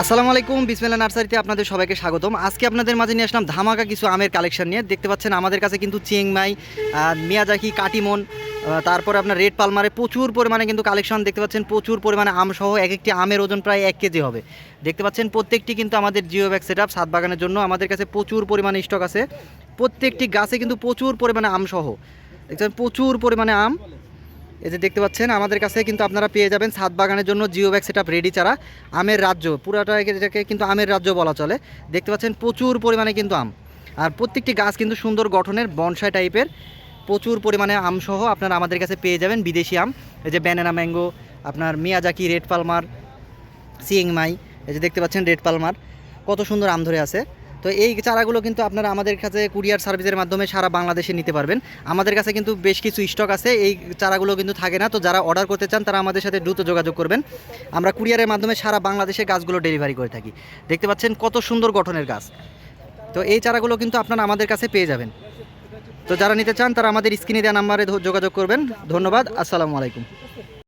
আসসালামু আলাইকুম বিসমেলা নার্সারিতে আপনাদের সবাইকে স্বাগতম। আজকে আপনাদের মাঝে নিয়ে আসলাম ধামাকা কিছু আমের কালেকশন নিয়ে। দেখতে পাচ্ছেন আমাদের কাছে কিন্তু চিংমাই মিয়াজাকি, কাটিমন তারপরে আপনার রেড পালমারে প্রচুর পরিমাণে কিন্তু কালেকশন দেখতে পাচ্ছেন প্রচুর পরিমাণে আম সহ এক একটি আমের ওজন প্রায় এক কেজি হবে। দেখতে পাচ্ছেন প্রত্যেকটি কিন্তু আমাদের জিও ব্যাগ সেট আপ সাত বাগানের জন্য আমাদের কাছে প্রচুর পরিমাণে স্টক আছে। প্রত্যেকটি গাছে কিন্তু প্রচুর পরিমাণে আম সহ। দেখছেন প্রচুর পরিমাণে আম। এই যে দেখতে পাচ্ছেন, আমাদের কাছে কিন্তু আপনারা পেয়ে যাবেন ছাদ বাগানের জন্য জিও ব্যাগ সেট রেডি চারা আমের রাজ্য পুরাটা এটাকে কিন্তু আমের রাজ্য বলা চলে। দেখতে পাচ্ছেন প্রচুর পরিমাণে কিন্তু আম। আর প্রত্যেকটি গাছ কিন্তু সুন্দর গঠনের বনসাই টাইপের প্রচুর পরিমাণে আম সহ আপনারা আমাদের কাছে পেয়ে যাবেন বিদেশি আম। এই যে ব্যানানা ম্যাঙ্গো আপনার মিয়াজাকি রেড পালমার সিংমাই এই যে দেখতে পাচ্ছেন রেড পালমার কত সুন্দর আম ধরে আছে। তো এই চারাগুলো কিন্তু আপনারা আমাদের কাছে কুরিয়ার সার্ভিসের মাধ্যমে সারা বাংলাদেশে নিতে পারবেন। আমাদের কাছে কিন্তু বেশ কিছু স্টক আছে, এই চারাগুলো কিন্তু থাকে না। তো যারা অর্ডার করতে চান, তারা আমাদের সাথে দ্রুত যোগাযোগ করবেন। আমরা কুরিয়ারের মাধ্যমে সারা বাংলাদেশে গাছগুলো ডেলিভারি করে থাকি। দেখতে পাচ্ছেন কত সুন্দর গঠনের গাছ। তো এই চারাগুলো কিন্তু আপনারা আমাদের কাছে পেয়ে যাবেন। তো যারা নিতে চান, তারা আমাদের স্ক্রিনে দেওয়া নাম্বারে যোগাযোগ করবেন। ধন্যবাদ, আসসালামু আলাইকুম।